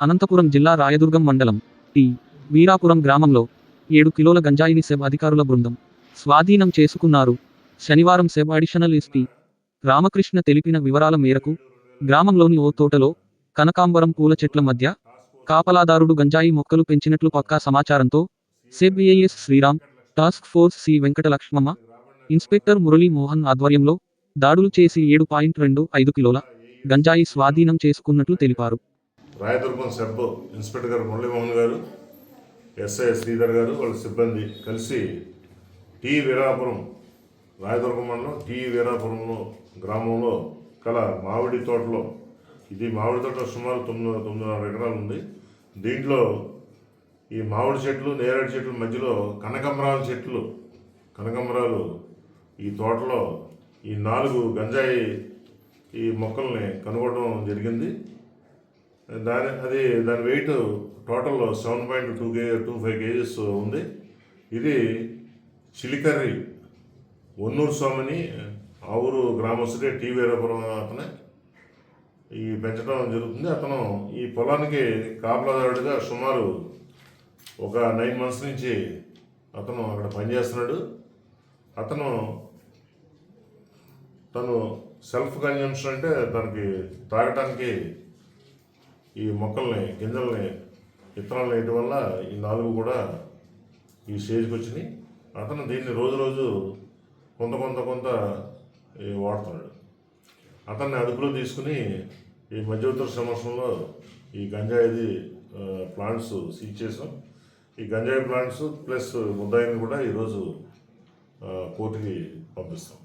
అనంతపురం జిల్లా రాయదుర్గం మండలం టి వీరాపురం గ్రామంలో ఏడు కిలోల గంజాయిని సెబ్ అధికారుల బృందం స్వాధీనం చేసుకున్నారు. శనివారం సెబ్ అడిషనల్ ఎస్పీ రామకృష్ణ తెలిపిన వివరాల మేరకు గ్రామంలోని ఓ తోటలో కనకాంబరం పూల చెట్ల మధ్య కాపలాదారుడు గంజాయి మొక్కలు పెంచినట్లు పక్కా సమాచారంతో SEB A S Sriram task force C Venkata Lakshmamma inspector Murali Mohan ఆధ్వర్యంలో దాడులు చేసి ఏడు పాయింట్ రెండు ఐదు కిలోల గంజాయి స్వాధీనం చేసుకున్నట్లు తెలిపారు. రాయదుర్గం సబ్ ఇన్స్పెక్టర్ గారు మురళీమోహన్ గారు ఎస్ఐ శ్రీధర్ గారు వాళ్ళ సిబ్బంది కలిసి టీ వీరాపురం రాయదుర్గం మండలం టీ వీరాపురంలో గ్రామంలో కల మామిడి తోటలో ఇది మామిడి తోట సుమారు తొమ్మిది తొమ్మిదిన్నర ఎకరాలు ఉంది. దీంట్లో ఈ మామిడి చెట్లు నేరేడు చెట్ల మధ్యలో కనకమరాల చెట్లు కనకమరాలు ఈ తోటలో ఈ నాలుగు గంజాయి ఈ మొక్కల్ని కనుగొనడం జరిగింది. దాని అది దాని weight total seven point two K two five kgs ఉంది. ఇది చిలికర్రి ఒన్నూరు స్వామిని ఆ ఊరు గ్రామస్తుడే టీ వీరపురం అతనే ఈ పెంచడం జరుగుతుంది. అతను ఈ పొలానికి కాపలాదారుడిగా సుమారు ఒక నైన్ మంత్స్ నుంచి అతను అక్కడ పనిచేస్తున్నాడు. అతను తను సెల్ఫ్ కన్జంప్షన్ అంటే తనకి తాగటానికి ఈ మొక్కల్ని గింజల్ని విత్తనాలు వేయటం వల్ల ఈ నాలుగు కూడా ఈ స్టేజ్కి వచ్చినాయి. అతను దీన్ని రోజు రోజు కొంత కొంత కొంత వాడుతున్నాడు. అతన్ని అదుపులో తీసుకుని ఈ మధ్యవర్తుల సంవత్సరంలో ఈ గంజాయిది ప్లాంట్స్ సీజ్ చేసాం. ఈ గంజాయి ప్లాంట్స్ ప్లస్ ముద్దాయిని కూడా ఈరోజు కోర్టుకి పంపిస్తాం.